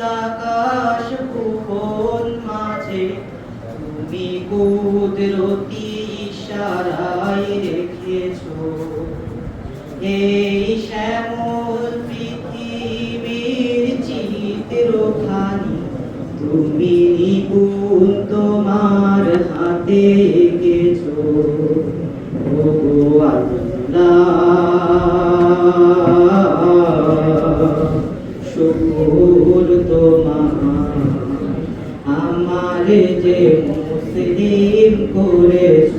আকাশ ভুবন মাঝে, তুমি কুদরতি ইশারায় রেখেছো। এই শ্যামল পৃথিবীর চিত্রখানি তুমি নিপুণ তোমার হাতে এঁকেছো। ওগো আল্লাহ। শুকুর তোমার। আমারে যে মুসলিম করেছ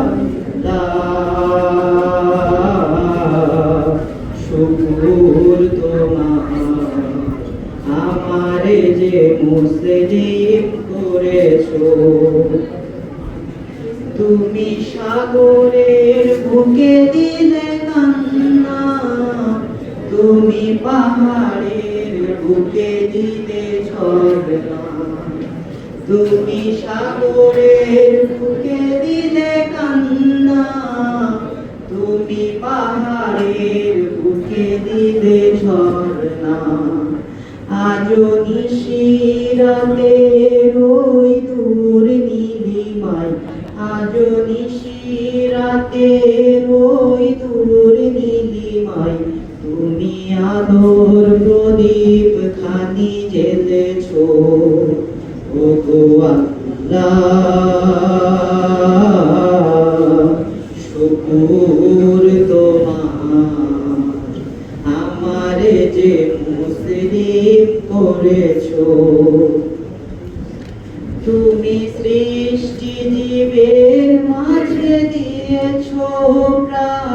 আল্লাহ শুকুর তোমার। আমারে যে মুসলিম করেছ, তুমি সাগরের বুকে দিলে তুমি পাহাড়ের বুকে ঝর্ণা তুমি সাগরের বুকে দিলে কান্না তুমি পাহাড়ের বুকে দিলে ঝর্ণা আজও নিশিরাতে ওই দূর নীলিমায় আজও নিশিরাতে ওই আলোর প্রদীপ খানি জেলেছো, ও গো শুকুর তোমার, আমারে যে মুসলিম করেছ। তুমি সৃষ্টি জীবের মাঝে দিয়েছ প্রাণ।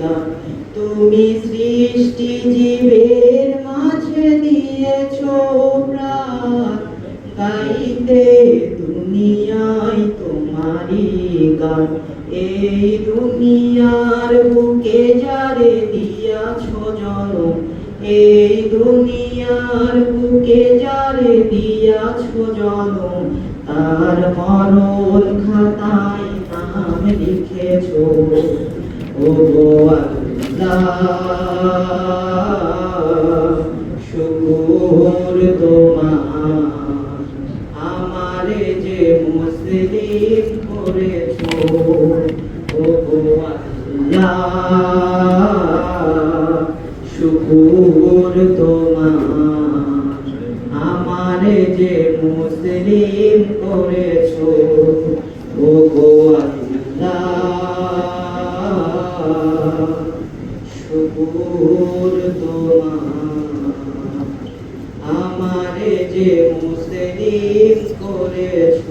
গান তুমি সৃষ্টি জীবের মাঝে দিয়েছ প্রাণ। গাইতে তোমারই গান। এই দুনিয়ার বুকে যারে দিয়াছো জনম, এই দুনিয়ার বুকে যারে দিয়াছো জনম, তার মরণ খাতায় নাম লিখেছো। শুকুর তোমার আমারে যে মুসলিম করেছ শুকুর তোমার আমারে যে মুসলিম করেছ শুকুর তোমার আমারে যে মুসলিম করেছ